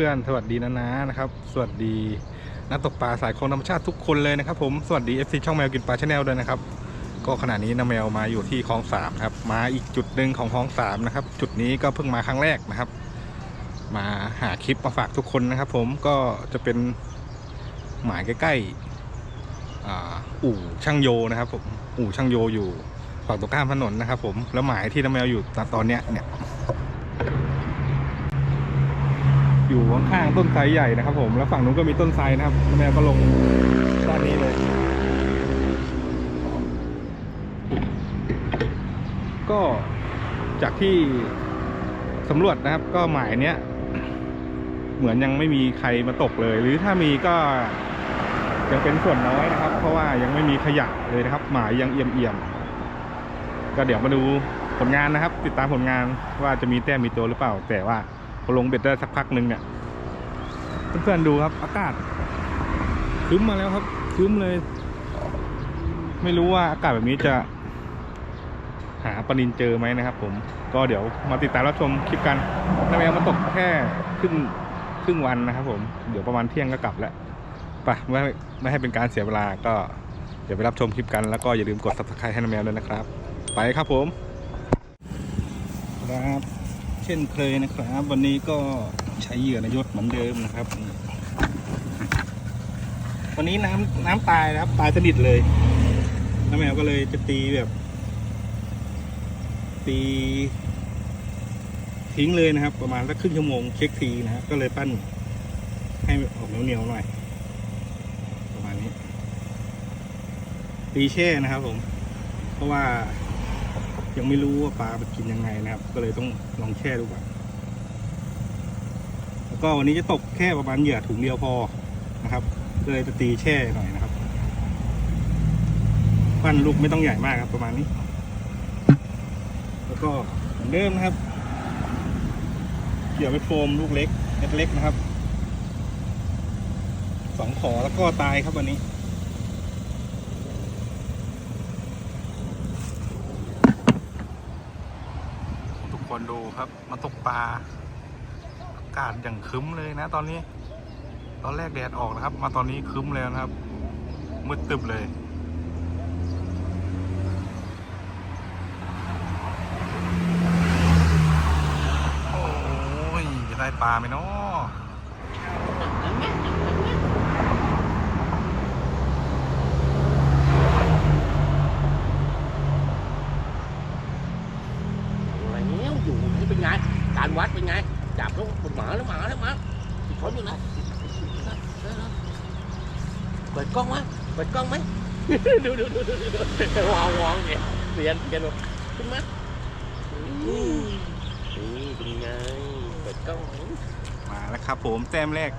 สวัสดีเพื่อนๆ สวัสดีนานานะครับ สวัสดีนักตกปลาสายคลองธรรมชาติทุกคนเลยนะครับผม สวัสดี FC ช่องแมวกินปลาชาแนลด้วยนะครับ ก็ขณะนี้นาแมวมาอยู่ที่คลองสามครับ มาอีกจุดหนึ่งของคลองสามนะครับ จุดนี้ก็เพิ่งมาครั้งแรกนะครับ มาหาคลิปมาฝากทุกคนนะครับ ผม ก็จะเป็นหมายใกล้ๆออู่ช่างโยนะครับผม อู่ช่างโยอยู่ฝั่งตรงข้ามถนนนะครับ ผม แล้วหมายที่น้าแมวอยู่ตอนเนี้ยเนี่ย อยู่ข้างๆต้นไทรใหญ่นะครับ ผมแล้วฝั่งนู้นก็มีต้นไทรนะครับแมวก็ลงด้านนี้เลย ก็จากที่สำรวจนะครับ ก็หมายเนี้ยเหมือนยังไม่มีใครมาตกเลย หรือถ้ามีก็ยังเป็นส่วนน้อยนะครับ เพราะว่ายังไม่มีขยะเลยนะครับ หมายยังเอี่ยมๆก็เดี๋ยวมาดูผลงานนะครับ ติดตามผลงานว่าจะมีแต้มมีตัวหรือเปล่า แต่ว่า ลงเบ็ดได้สักพักหนึ่งเนี่ยเพื่อนๆดูครับ อากาศครึ้มมาแล้วครับครึ้มเลย ไม่รู้ว่าอากาศแบบนี้จะ หาปลานินเจอไหมนะครับ ผมก็เดี๋ยวมาติดตามรับชมคลิปกันน้าแมวมาตกแค่ครึ่งครึ่งวันนะครับ ผมเดี๋ยวประมาณเที่ยงก็กลับแล้วไปไม่ไม่ให้เป็นการเสียเวลาก็เดี๋ยวไปรับชมคลิปกันแล้วก็อย่าลืมกด subscribe ให้น้าแมวด้วยนะครับ ไปครับผมครับเช่นเคยนะครับ วันนี้ก็ใช้เหยื่อนายศเหมือนเดิมนะครับ วันนี้น้ำน้ำตายนะครับ ตายสนิทเลยน้าแมวก็เลยจะตีแบบ ตีทิ้งเลยนะครับ ประมาณสักครึ่งชั่วโมงเช็คทีนะครับก็เลยปั้น ให้ออกเหนียวๆหน่อย ประมาณนี้ตีแช่นะครับผม เพราะว่า ยังไม่รู้ว่าปลาไปกินยังไงนะครับ ก็เลยต้องลองแช่ดูก่อนแล้วก็วันนี้จะตกแค่ประมาณเหยื่อถุงเดียวพอนะครับ เลยจะตีแช่หน่อยนะครับปั้นลูกไม่ต้องใหญ่มากครับ ประมาณนี้ แล้วก็เหมือนเดิมนะครับเกี่ยวไปโฟมลูกเล็กเม็ดเล็กนะครับสองขอแล้วก็ตายครับวันนี้ คนดูครับ มาตกปลาอากาศอย่างคึ้มเลยนะ ตอนนี้ ตอนแรกแดดออกนะครับ มาตอนนี้คึ้มแล้วนะครับมืดตึบเลยโอ้ยจะได้ปลาไหมเนาะ อะไรเงี้ยอยู่นี่เป็นไง กานวัดเป็นไง จับลูกหมาแล้วหมาแล้วหมาติดคนอยู่นะเปิดกล้องวะเปิดกล้องไหมดูดูดูดูดูวางวางเนี่ยเปลี่ยนเปลี่ยนขึ้นมานี่เป็นไง เปิดกล้องไหมมาแล้วครับผมแต้มแรก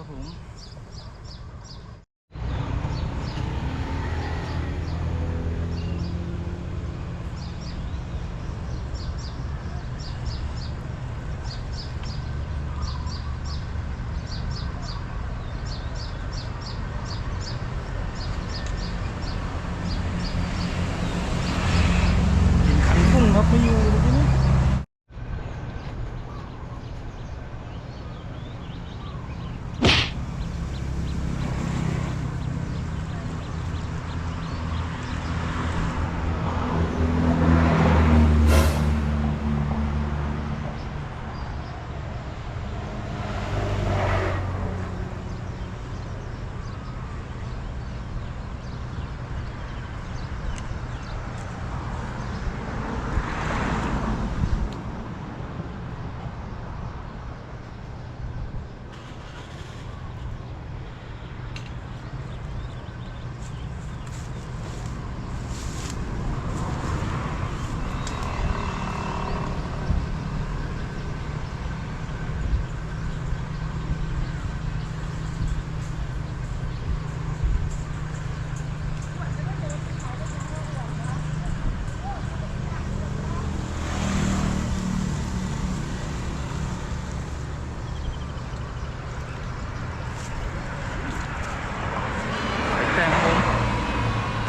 ครับผม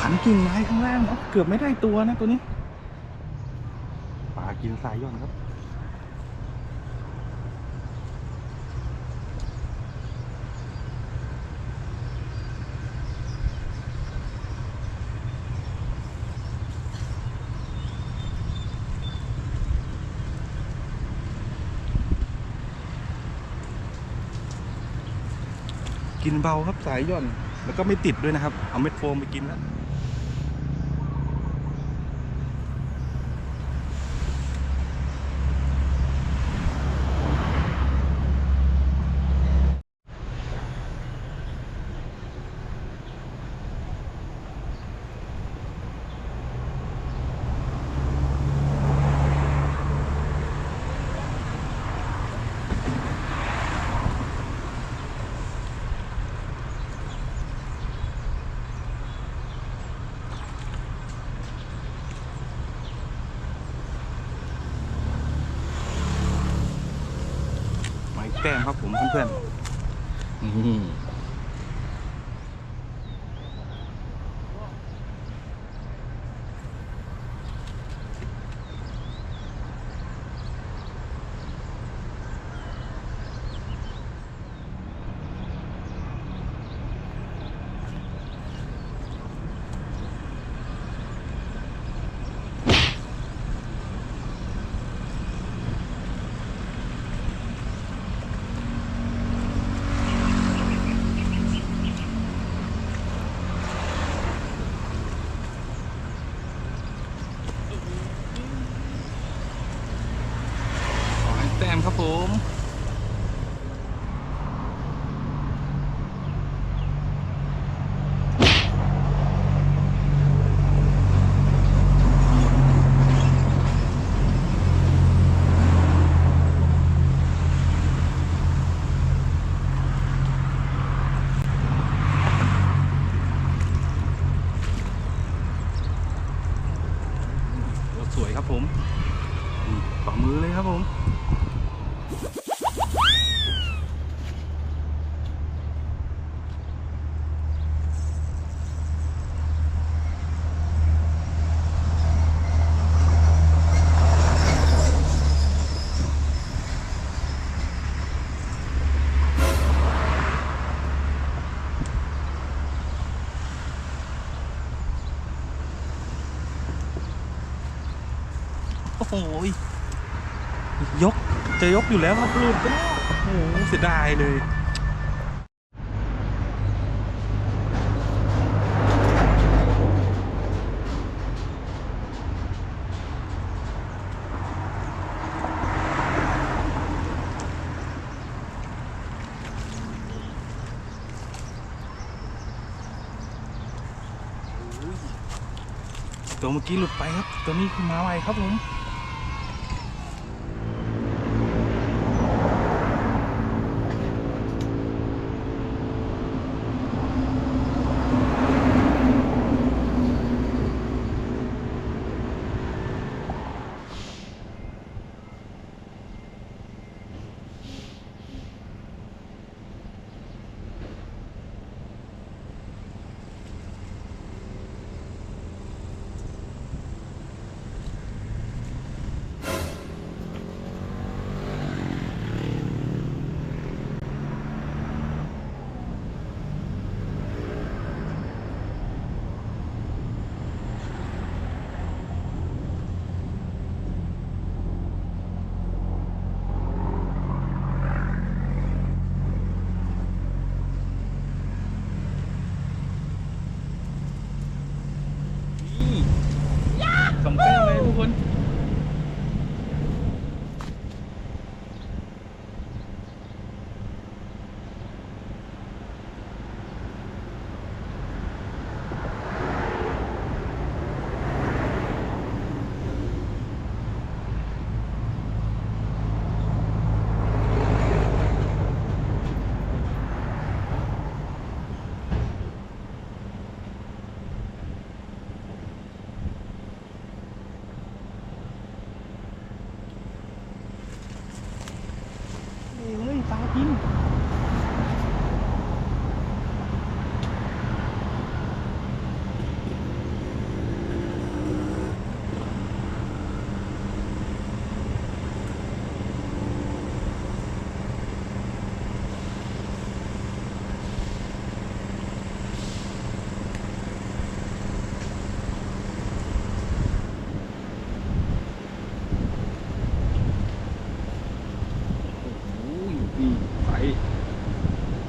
ขันกิ่งไม้ข้างล่างครับเกือบไม่ได้ตัวนะตัวนี้ปลากินสายย่อนครับกินเบาครับสายย่อน แล้วก็ไม่ติดด้วยนะครับ เอาเม็ดโฟมไปกินแล้ว แต้มครับผมเพื่อนๆนี่ไม้แต้มครับผม โอ้สวยครับผมนี่ฝ่ามือเลยครับผม โอ้ยยกจะยกอยู่แล้วครับหลุดไปแล้วโอ้โหเสียดายเลยตัวเมื่อกี้หลุดไปครับ ตัวนี้คือมาไวครับผม เฮ้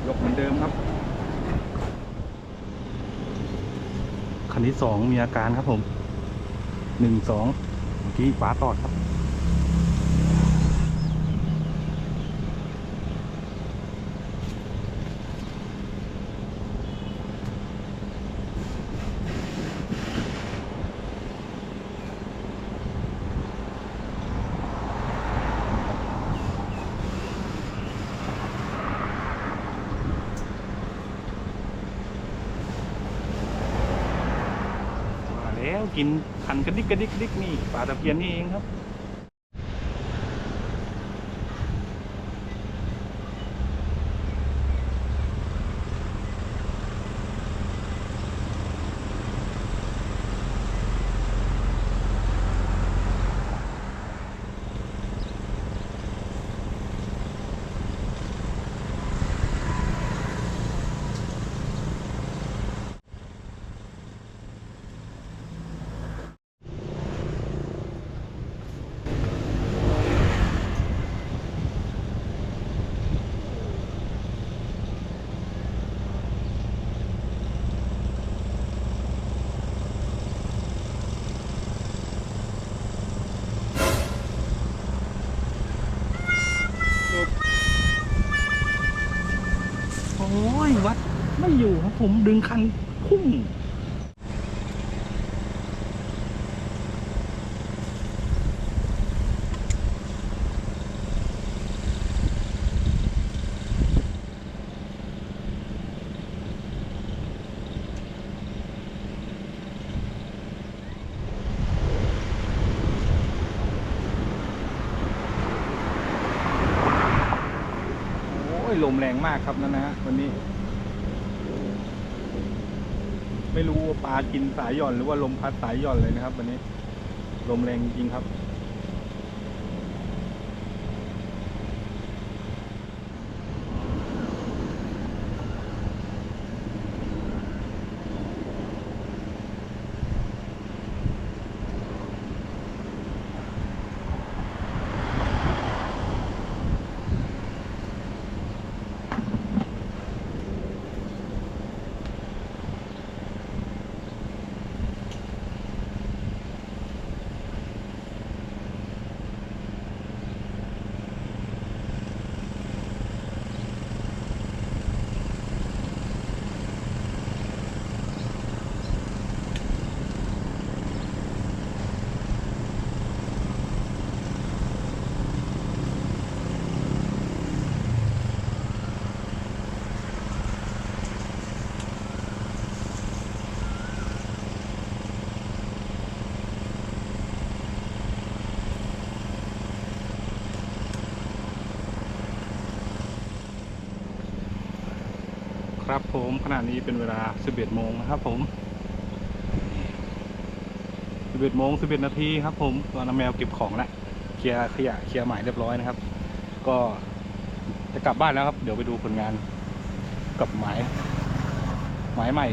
ยกเหมือนเดิมครับ คันที่สองมีอาการครับผมหนึ่งสองที่วาตอดครับ แล้วกินขันกระดิกกระดิกกระดิกนี่ปลาตะเพียนนี่เองครับ ผมดึงคันพุ่งโอ้ยลมแรงมากครับนั่นนะฮะวันนี้ ไม่รู้ว่าปลากินสายหย่อนหรือว่าลมพัดสายหย่อนเลยนะครับ วันนี้ ลมแรงจริงครับ ครับผมขณะนี้เป็นเวลา 11 โมงนะครับผม 11 โมง 11 นาทีครับผมตอนน้ำแมวเก็บของแล้วเคลียร์ขยะเคลียร์หมายเรียบร้อยนะครับ ก็จะกลับบ้านแล้วครับ เดี๋ยวไปดูผลงานกับหมาย หมายใหม่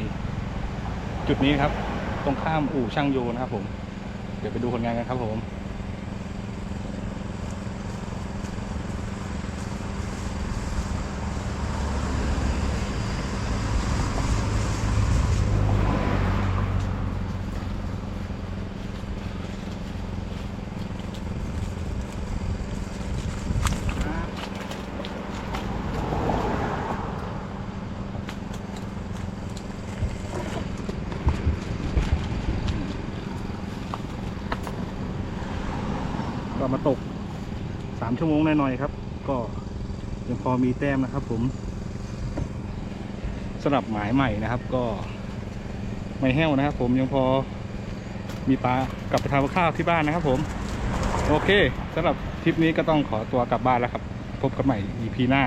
จุดนี้ครับ ตรงข้ามอู่ช่างโยนะครับผม เดี๋ยวไปดูผลงานกันครับผม ก็มาตกสาม ชั่วโมงหน่อยๆครับ ก็ยังพอมีแต้มนะครับ ผมสำหรับหมายใหม่นะครับ ก็ไม่แห้วนะครับ ผมยังพอมีปลากลับไปทำข้าวที่บ้านนะครับ ผม โอเคสำหรับทริปนี้ก็ต้องขอตัวกลับบ้านแล้วครับ พบกันใหม่ EP หน้า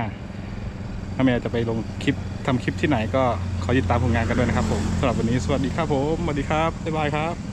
ถ้าแม่จะไปลงคลิปทำคลิปที่ไหนก็ขอติดตามผลงานกันด้วยนะครับ ผมสำหรับวันนี้สวัสดีครับผมสวัสดีครับบ๊ายบายครับ